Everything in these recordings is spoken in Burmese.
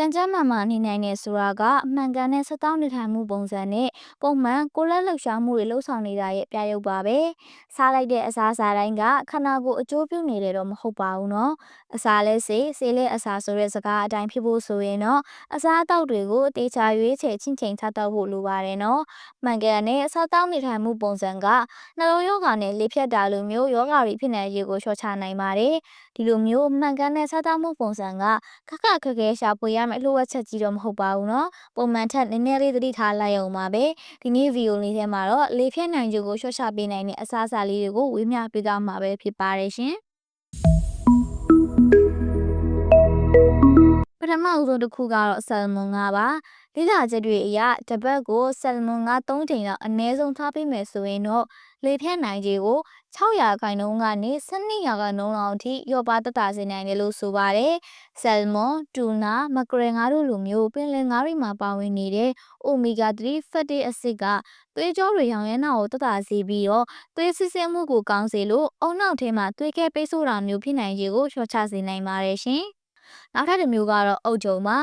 ကြံကြမ်းမှန်မှန်နေနိုင်တယ်ဆိုတာကအမှန်ကန်တဲ့စတောင်းနေထိုင်မှုပုံစံနဲ့ပုံမှန်ကိုလက်လှုပ်ရှားမှုတွေလှုပ်ဆောင်နေတာရဲ့ပြရုပ်ပါပဲ။စားလိုက်တဲ့အစားစားတိုင်းကခန္ဓာကိုယ်အကျိုးပြုနေတယ်တော့မဟုတ်ပါဘူးနော်။အစာလဲစေ၊စေလဲအစာဆိုတဲ့စကားအတိုင်းဖြစ်ဖို့ဆိုရင်တော့အစားအသောက်တွေကိုတေချာရွေးချယ်ချင်းချင်းချတော့ဖို့လိုပါတယ်နော်။မှန်ကန်တဲ့စတောင်းနေထိုင်မှုပုံစံကနှလုံးရောဂါနဲ့လေဖြတ်တာလိုမျိုးရောဂါတွေဖြစ်နေရေကိုလျှော့ချနိုင်ပါတယ်။ဒီလိုမျိုးမှန်ကန်တဲ့စားသောက်မှုပုံစံကခက်ခက်ခဲခဲရှာဖွေရမယ့်အလှဝက်ချက်ကြီးတော့မဟုတ်ပါဘူးเนาะပုံမှန်ထက်နည်းနည်းလေးသတိထားလိုက်အောင်ပါပဲဒီနေ့ဗီဒီယိုလေးထဲမှာတော့လေဖြတ်နိုင်ခြင်းကိုလျှော့ချပေးနိုင်တဲ့အစားအစာလေးတွေကိုဝေမျှပေးသွားမှာပဲဖြစ်ပါတယ်ရှင် ပထမဦးဆုံးတစ်ခုကတော့ဆယ်မွန်ငါးပါလေ့လာချက်တွေအရတပတ်ကိုဆယ်မွန်ငါး3ချိန်လောက်အနည်းဆုံးထားပေးမယ်ဆိုရင်တော့လေဖြတ်နိုင်ခြေကို600ခိုင်နှုန်းကနေ12ရာခိုင်နှုန်းလောက်အထိလျော့ပါသက်သာစေနိုင်တယ်လို့ဆိုပါတယ်။ဆယ်မွန်၊တူနာ၊မကရယ်ငါးတို့လိုမျိုးပင်လယ်ငါးတွေမှာပါဝင်နေတဲ့အိုမီဂါ3 fatty acid ကသွေးကြောတွေရောင်ရမ်းတာကိုသက်သာစေပြီးတော့သွေးစစ်ဆေးမှုကိုကောင်းစေလို့အုံနောက်ထဲမှာသွေးခဲပိတ်ဆို့တာမျိုးဖြစ်နိုင်ခြေကိုလျှော့ချစေနိုင်ပါတယ်ရှင်။ နောက်ထပ်တစ်မျိုးကတော့အုတ်ဂျုံပါ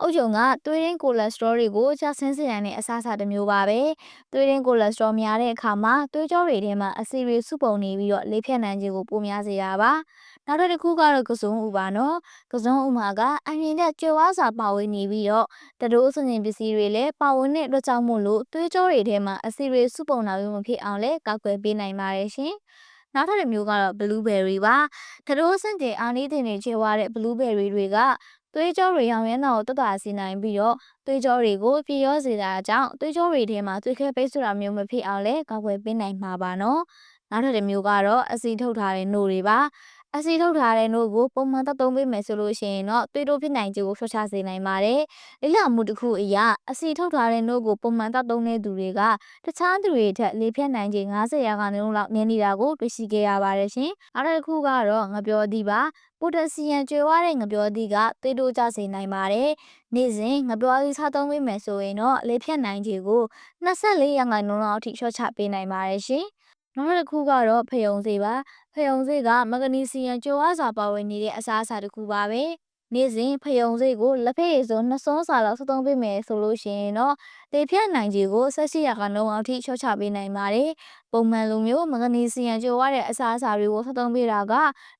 အုတ်ဂျုံကသွေးရင်းကိုလက်စထရောတွေကိုကျဆင်းစေနိုင်တဲ့အစားအစာတစ်မျိုးပါပဲသွေးရင်းကိုလက်စထရောများတဲ့အခါမှာသွေးကြောတွေထဲမှာအဆီတွေစုပုံနေပြီးတော့လေဖြတ်နိုင်ခြင်းကိုပိုများစေတာပါနောက်တစ်ခုကတော့ကစုံဥပါနော်ကစုံဥမှာကအရင်ကကြွယ်ဝစာပါဝင်နေပြီးတော့တတိုးစင်ပစ္စည်းတွေလည်းပါဝင်တဲ့အတွက်ကြောင့်မို့လို့သွေးကြောတွေထဲမှာအဆီတွေစုပုံလာပြီးမဖြစ်အောင်လဲကောက်ွယ်ပေးနိုင်ပါတယ်ရှင် နောက်ထပ်တစ်မျိုးကတော့ blueberry ပါ။တရိုးစင်တင်အာနီးတင်တွေချဲဝါတဲ့ blueberry တွေကသွေးကြောတွေရောင်ရမ်းတာကိုတက်တာစေနိုင်ပြီးတော့သွေးကြောတွေကိုပြည့်ရောစေတာကြောင့်သွေးကြောတွေထဲမှာသွေးခဲပိတ်ဆိုတာမျိုးမဖြစ်အောင်လဲကာကွယ်ပေးနိုင်မှာပါနော်။နောက်ထပ်တစ်မျိုးကတော့အဆီထုတ်ထားတဲ့နှုတ်တွေပါ။ အဆီထုတ်ထားတဲ့နှုတ်ကိုပုံမှန်သက်သုံးပေးမယ်ဆိုလို့ရှိရင်တော့သွေးတိုးဖြစ်နိုင်ခြေကိုလျှော့ချစေနိုင်ပါတယ်။လိလမှုတစ်ခုအရအဆီထုတ်ထားတဲ့နှုတ်ကိုပုံမှန်သက်သုံးတဲ့သူတွေကတခြားသူတွေထက်လေဖြတ်နိုင်ခြေ90ရာခိုင်နှုန်းလောက်နည်းနေတာကိုတွေ့ရှိခဲ့ရပါတယ်ရှင်။နောက်တစ်ခုကတော့ငပြောသီးပါ။ပိုတက်ဆီယမ်ကျွေဝတဲ့ငပြောသီးကသွေးတိုးကျစေနိုင်ပါတယ်။နေ့စဉ်ငပြောသီးစားသုံးပေးမယ်ဆိုရင်တော့လေဖြတ်နိုင်ခြေကို24ရာခိုင်နှုန်းလောက်အထိလျှော့ချပေးနိုင်ပါတယ်ရှင်။နောက်တစ်ခုကတော့ဖယုံစေပါဖ ယုံစေကမဂနီဆီယမ်ကြိုးအားစာပါဝင်နေတဲ့အစားအစာတစ်ခုပါပဲနေ့စဉ်ဖယုံစေကိုလက်ဖက်ရည်စုံနှစ်စွန်းစာလောက်သုံးပေးမယ်ဆိုလို့ရှိရင်တော့လေဖြတ်နိုင်ကြီးကိုဆက်ရှိရာခိုင်နှုန်းအောင်ထိချော့ချပေးနိုင်ပါတယ်။ပုံမှန်လိုမျိုးမဂနီဆီယမ်ကြိုးရတဲ့အစားအစာတွေကိုသုံးပေးတာက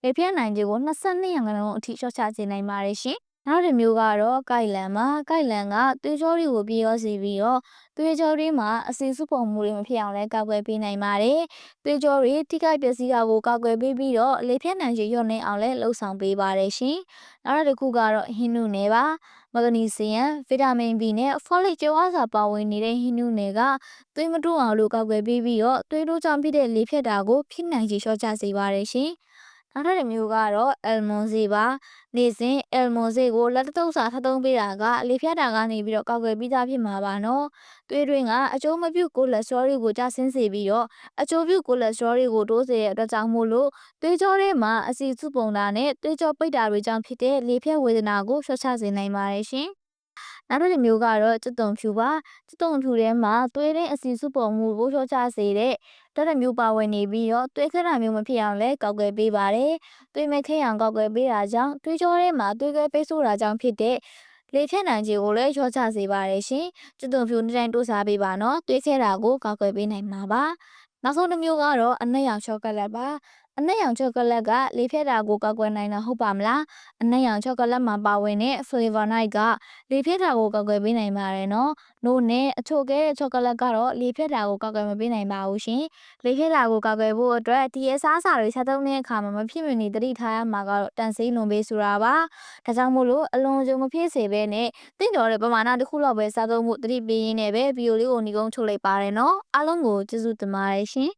လေဖြတ်နိုင်ကြီးကို22ရာခိုင်နှုန်းအထိချော့ချစေနိုင်ပါတယ်ရှင် နောက်တစ်မျိုးကတော့ကိုက်လန်ပါကိုက်လန်ကသွေးကြောတွေကိုပြေရောစေပြီးတော့သွေးကြောတွေမှာအဆီစုပုံမှုတွေမဖြစ်အောင်လည်းကာကွယ်ပေးနိုင်ပါတယ်သွေးကြောတွေထိခိုက်ပျက်စီးတာကိုကာကွယ်ပေးပြီးတော့လေဖြတ်နိုင်ခြေလျော့နေအောင်လည်းလှုံ့ဆော်ပေးပါတယ်ရှင်နောက်တစ်ခုကတော့ဟင်းနုနယ်ပါမဂနီဆီယမ်ဗီတာမင် B နဲ့ဖောလိတ်ကျောအားစာပါဝင်နေတဲ့ဟင်းနုနယ်ကသွေးမတိုးအောင်လို့ကာကွယ်ပေးပြီးတော့သွေးတိုးကြောင့်ဖြစ်တဲ့လေဖြတ်တာကိုဖြစ်နိုင်ခြေလျှော့ချစေပါတယ်ရှင် နောက်ထပ်တစ်မျိုးကတော့အယ်မွန်စီပါနေ့စဉ်အယ်မွန်စီကိုလက်တုပ်စာထပ်သုံးပေးတာကလေဖြတ်တာကနေပြီးတော့ကောက်ွယ်ပြီးသားဖြစ်မှာပါနော်သွေးတွင်းကအကျိုးမပြုကိုလက်စထရောတွေကိုကျဆင်းစေပြီးတော့အကျိုးပြုကိုလက်စထရောတွေကိုတိုးစေတဲ့အတွက်ကြောင့်မို့လို့သွေးကြောထဲမှာအဆီစုပုံတာနဲ့သွေးကြောပိတ်တာတွေကြောင့်ဖြစ်တဲ့လေဖြတ်ဝေဒနာကိုလျှော့ချစေနိုင်ပါတယ်ရှင် နောက်တစ်မျိုးကတော့ကျွတ်တုံဖြူပါကျွတ်တုံဖြူထဲမှာသွေးတဲ့အဆီစုပုံမှုကိုလျှော့ချစေတဲ့တရမျိုးပါဝင်နေပြီးတော့သွေးခရမျိုးမဖြစ်အောင်လည်းကောက်ွယ်ပေးပါတယ်သွေးမခဲအောင်ကောက်ွယ်ပေးတာကြောင့်သွေးကြောထဲမှာသွေးခဲပိတ်ဆို့တာကြောင့်ဖြစ်တဲ့လေဖြတ်နိုင်ခြင်းကိုလည်းလျှော့ချစေပါတယ်ရှင်ကျွတ်တုံဖြူနေ့တိုင်းတိုးစားပေးပါနော်သွေးခဲတာကိုကောက်ွယ်ပေးနိုင်မှာပါနောက်ဆုံးတစ်မျိုးကတော့အနက်ရောင်ချောကလက်ပါ အနက်ရောင်ချောကလက်ကလေဖြတ်တာကိုကောက်ွယ်နိုင်တာဟုတ်ပါမလားအနက်ရောင်ချောကလက်မှာပါဝင်တဲ့ flavonoid ကလေဖြတ်တာကိုကောက်ွယ်ပေးနိုင်ပါတယ်နော်နို့နဲ့အချို့ကဲချောကလက်ကတော့လေဖြတ်တာကိုကောက်ွယ်မပေးနိုင်ပါဘူးရှင်လေဖြတ်တာကိုကောက်ွယ်ဖို့အတွက်ဒီအစားအစာတွေဆက်သုံးတဲ့အခါမှာမဖြစ်မနေသတိထားရမှာကတော့တန်ဆေးလွန်ပေးဆိုတာပါဒါကြောင့်မို့လို့အလွန်ကြုံမဖြစ်စေဘဲနဲ့တင့်တော်တဲ့ပမာဏတစ်ခုလောက်ပဲစားသုံးဖို့သတိပေးရင်းနဲ့ပဲဗီဒီယိုလေးကိုညီကုန်းထုတ်လိုက်ပါတယ်နော်အားလုံးကိုကျေးဇူးတင်ပါတယ်ရှင်